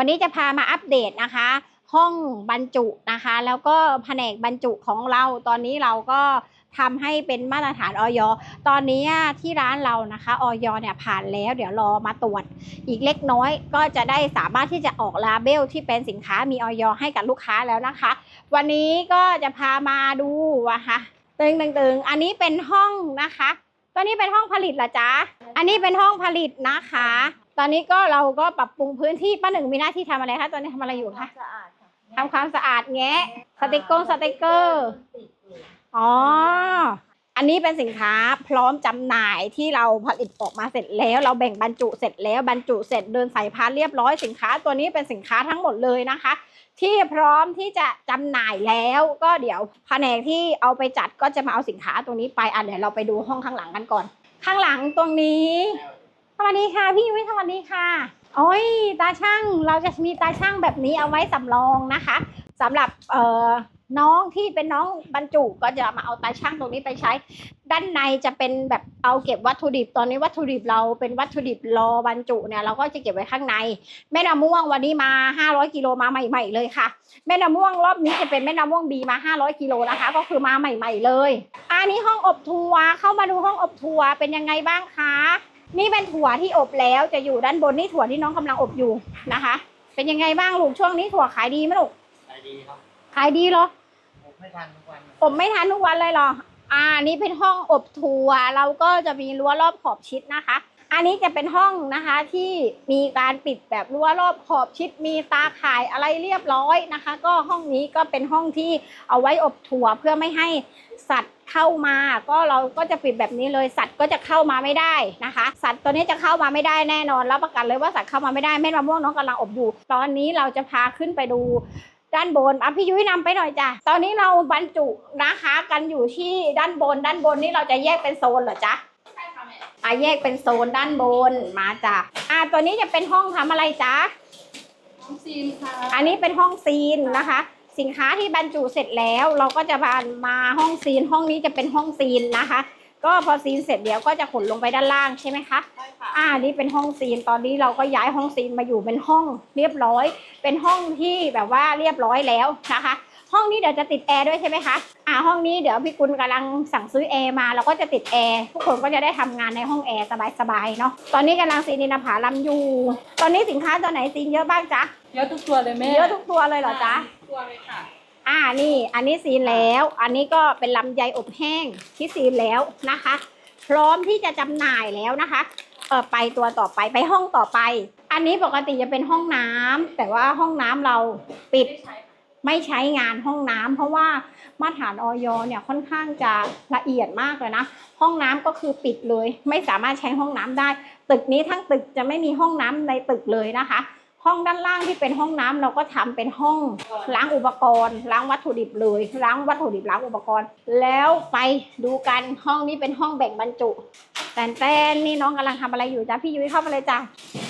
วันนี้จะพามาอัปเดตนะคะ ห้องบรรจุนะคะ แล้วก็แผนกบรรจุของเราตอนนี้เราก็ทำให้เป็นมาตรฐานออยตอนนี้ที่ร้านเรานะคะออยเนี่ยผ่านแล้ว เดี๋ยวรอมาตรวจ อีกเล็กน้อยก็จะได้สามารถที่จะออกลาเบลที่เป็นสินค้ามีออยให้กับลูกค้าแล้วนะคะ วันนี้ก็จะพามาดูว่าค่ะตึงตึงตึงอันนี้เป็นห้องนะคะ ตัวนี้เป็นห้องผลิตเหรอจ๊ะ อันนี้เป็นห้องผลิตนะคะ ตอนนี้ก็เราก็ปรับปรุงพื้นที่ป้าหนึ่งมีหน้าที่ทำอะไรคะตอนนี้ทำอะไรอยู่คะสะอาดค่ะทำความสะอาดแงะสติกเกอร์สติกเกอร์ ติดเลยอ๋อ อันนี้เป็นสินค้าพร้อมจำหน่ายที่เราผลิตออกมาเสร็จแล้ว เราแบ่งบรรจุเสร็จแล้วบรรจุเสร็จเดินสายพานเรียบร้อยสินค้าตัวนี้เป็นสินค้าทั้งหมดเลยนะคะ ที่พร้อมที่จะจำหน่ายแล้วก็เดี๋ยวแผนกที่เอาไปจัดก็จะมาเอาสินค้าตรงนี้ไปอะเดี๋ยวเราไปดูห้องข้างหลังกันก่อน ข้างหลังตรงนี้ สวัสดีค่ะพี่ยุ้ยสวัสดีค่ะ โอ้ยตาช่างเราจะมีตาช่างแบบนี้เอาไว้สำรองนะคะสำหรับเอ่อน้องที่เป็นน้องบรรจุก็จะมาเอาตาช่างตรงนี้ไปใช้ ด้านในจะเป็นแบบเอาเก็บวัตถุดิบตอนนี้วัตถุดิบเราเป็นวัตถุดิบรอบรรจุเนี่ยเราก็จะเก็บไว้ข้างใน แม่น้ำม่วงวันนี้มา 500กิโลมาใหม่ ๆ เลยค่ะ แม่น้ำม่วงรอบนี้จะเป็นแม่น้ำม่วงบีมา 500กิโลนะคะ ก็คือมาใหม่ ๆ เลยอันนี้ห้องอบทัวร์เข้ามาดูห้องอบทัวร์เป็นยังไงบ้างคะ นี่เป็นถั่วที่อบแล้วจะอยู่ด้านบนนี่ถั่วที่น้องกำลังอบอยู่นะคะ เป็นยังไงบ้างลูกช่วงนี้ถั่วขายดีไหมลูกขายดีครับขายดีเหรอ ผมไม่ทันทุกวันอบไม่ทันทุกวันเลยเหรอ อ่า นี่เป็นห้องอบทัวร์เราก็จะมีรั้วรอบขอบชิดนะคะ อันนี้จะเป็นห้องนะคะที่มีการปิดแบบรั้วรอบขอบชิดมีตาข่ายอะไรเรียบร้อยนะคะ ก็ห้องนี้ก็เป็นห้องที่เอาไว้อบถั่วเพื่อไม่ให้สัตว์เข้ามา ก็เราก็จะปิดแบบนี้เลยสัตว์ก็จะเข้ามาไม่ได้นะคะ สัตว์ตัวนี้จะเข้ามาไม่ได้แน่นอนรับประกันเลยว่าสัตว์เข้ามาไม่ได้แม่มะม่วงน้องกำลังอบอยู่ ตอนนี้เราจะพาขึ้นไปดูด้านบนอะพี่ยุ้ยนำไปหน่อยจ้ะ ตอนนี้เราบรรจุนะคะกันอยู่ที่ด้านบน ด้านบนนี่เราจะแยกเป็นโซนเหรอจ๊ะ อะแยกเป็นโซนด้านบนมาจ้ะอะตัวนี้จะเป็นห้องทำอะไรจ๊ะน้องซีนค่ะอันนี้เป็นห้องซีนนะคะ สินค้าที่บรรจุเสร็จแล้ว เราก็จะพามาห้องซีน ห้องนี้จะเป็นห้องซีนนะคะ ก็พอซีนเสร็จเดี๋ยวก็จะขนลงไปด้านล่างใช่ไหมคะใช่ค่ะอ่านี่เป็นห้องซีนตอนนี้เราก็ย้ายห้องซีนมาอยู่เป็นห้องเรียบร้อย เป็นห้องที่แบบว่าเรียบร้อยแล้วนะคะ ห้องนี้เดี๋ยวจะติดแอร์ด้วยใช่ไหมคะ อ่าห้องนี้เดี๋ยวพี่กุลกำลังสั่งซื้อแอร์มาเราก็จะติดแอร์ทุกคนก็จะได้ทำงานในห้องแอร์สบายๆเนาะ ตอนนี้กำลังซีนินผาลำอยู่ ตอนนี้สินค้าตัวไหนซีนเยอะบ้างจ๊ะ เยอะทุกตัวเลยแม่ เยอะทุกตัวเลยเหรอจ๊ะทุกตัวเลยค่ะอ่านี่อันนี้ซีนแล้ว อันนี้ก็เป็นลำไยอบแห้งที่ซีนแล้วนะคะ พร้อมที่จะจำหน่ายแล้วนะคะเออไปตัวต่อไปไปห้องต่อไป อันนี้ปกติจะเป็นห้องน้ำแต่ว่าห้องน้ำเราปิด ไม่ใช้งานห้องน้ำเพราะว่ามาตรฐานออยเนี่ยค่อนข้างจะละเอียดมากเลยนะ ห้องน้ำก็คือปิดเลย ไม่สามารถใช้ห้องน้ำได้ ตึกนี้ทั้งตึกจะไม่มีห้องน้ำในตึกเลยนะคะ ห้องด้านล่างที่เป็นห้องน้ำเราก็ทำเป็นห้องล้างอุปกรณ์ล้างวัตถุดิบเลยล้างวัตถุดิบล้างอุปกรณ์ แล้วไปดูกันห้องนี้เป็นห้องแบ่งบรรจุแต่แตนนี่น้องกำลังทำอะไรอยู่จ้ะพี่ยุ้ยเข้ามาเลยจ้ะ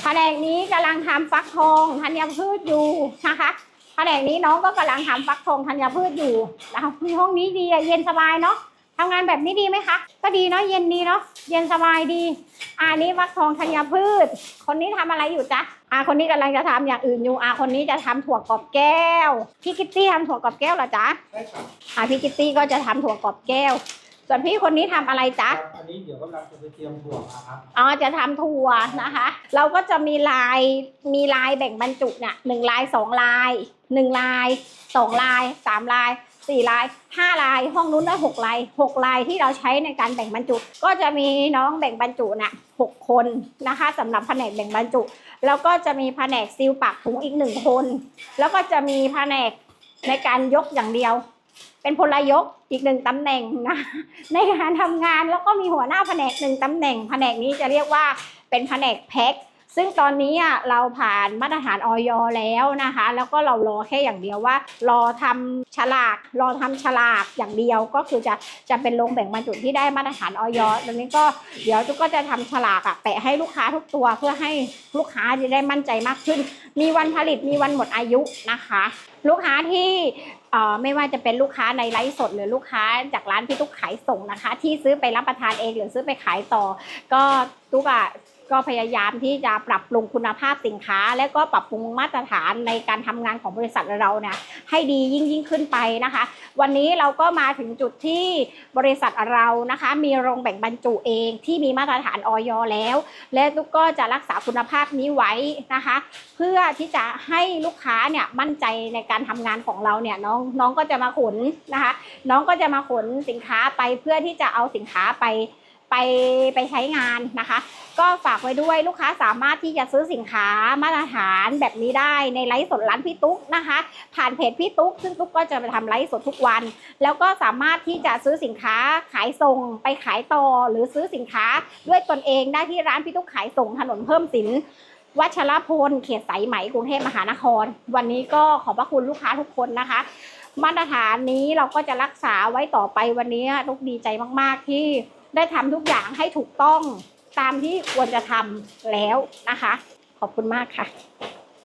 แผนกนี้กำลังทำฟักทองธัญพืชอยู่นะคะ แผนกนี้น้องก็กำลังทำฟักทองธัญพืชอยู่นะคะมีห้องนี้ดีอะเย็นสบายเนาะทำงานแบบนี้ดีไหมคะ ก็ดีเนาะเย็นดีเนาะเย็นสบายดีอันนี้ฟักทองธัญพืช คนนี้ทำอะไรอยู่จ๊ะอาคนนี้กำลังจะทำอย่างอื่นอยู่อาคนนี้จะทำถั่วกรอบแก้วพี่กิตตี้ทำถั่วกรอบแก้วเหรอจ๊ะใช่ครับอาพี่กิตตี้ก็จะทำถั่วกรอบแก้ว ส่วนพี่คนนี้ทำอะไรจ๊ะครับอันนี้เดี๋ยวกำลังจะไปเตรียมบวกนะครับ อ๋อจะทำทัวร์นะคะ เราก็จะมีลายมีลายแบ่งบรรจุเนี่ยหนึ่งลายสองลายหนึ่งลายสองลายสามลายสี่ลายห้าลายห้องนู้นได้หกลายหกลายที่เราใช้ในการแบ่งบรรจุ ก็จะมีน้องแบ่งบรรจุน่ะหกคนนะคะสำหรับแผนกแบ่งบรรจุ แล้วก็จะมีแผนกซีลปากถุงอีกหนึ่งคน แล้วก็จะมีแผนกในการยกอย่างเดียว เป็นพลยกอีกหนึ่งตำแหน่งนะในการทำงานแล้วก็มีหัวหน้าแผนกหนึ่งตำแหน่ง แผนกนี้จะเรียกว่าเป็นแผนกแพ็ค ซึ่งตอนนี้อะเราผ่านมาตรฐานออยแล้วนะคะ แล้วก็เรารอแค่อย่างเดียวว่า รอทำฉลากรอทำฉลากอย่างเดียวก็คือจะจะเป็นโรงแบ่งบรรจุที่ได้มาตรฐานออยตอนนี้ก็เดี๋ยวจุกก็จะทำฉลากอะแปะให้ลูกค้าทุกตัวเพื่อให้ลูกค้าจะได้มั่นใจมากขึ้น มีวันผลิตมีวันหมดอายุนะคะ ลูกค้าที่ไม่ว่าจะเป็นลูกค้าในไลฟ์สดหรือลูกค้าจากร้านพี่ตุ๊กขายส่งนะคะ ที่ซื้อไปรับประทานเองหรือซื้อไปขายต่อ ก็ตุ๊กอะ ก็พยายามที่จะปรับปรุงคุณภาพสินค้า และก็ปรับปรุงมาตรฐานในการทำงานของบริษัทเราเนี่ยให้ดียิ่งยิ่งขึ้นไปนะคะ วันนี้เราก็มาถึงจุดที่บริษัทเรานะคะ มีโรงแบ่งบรรจุเองที่มีมาตรฐานออยแล้ว และทุกก็จะรักษาคุณภาพนี้ไว้นะคะ เพื่อที่จะให้ลูกค้าเนี่ยมั่นใจในการทำงานของเราเนี่ยน้องน้องก็จะมาขนนะคะ น้องก็จะมาขนสินค้าไปเพื่อที่จะเอาสินค้าไป ไปไปใช้งานนะคะ ก็ฝากไว้ด้วยลูกค้าสามารถที่จะซื้อสินค้ามาตรฐานแบบนี้ได้ในไลฟ์สดร้านพี่ตุ๊กนะคะ ผ่านเพจพี่ตุ๊กซึ่งตุ๊กก็จะไปทำไลฟ์สดทุกวัน แล้วก็สามารถที่จะซื้อสินค้าขายส่งไปขายต่อ หรือซื้อสินค้าด้วยตนเองได้ที่ร้านพี่ตุ๊กขายส่งถนนเพิ่มสินวัชรพลเขตสายไหมกรุงเทพมหานคร วันนี้ก็ขอบพระคุณลูกค้าทุกคนนะคะ มาตรฐานนี้เราก็จะรักษาไว้ต่อไปวันนี้ทุกดีใจมาก ๆ ที่ ได้ทำทุกอย่างให้ถูกต้องตามที่ควรจะทำแล้วนะคะ ขอบคุณมากค่ะ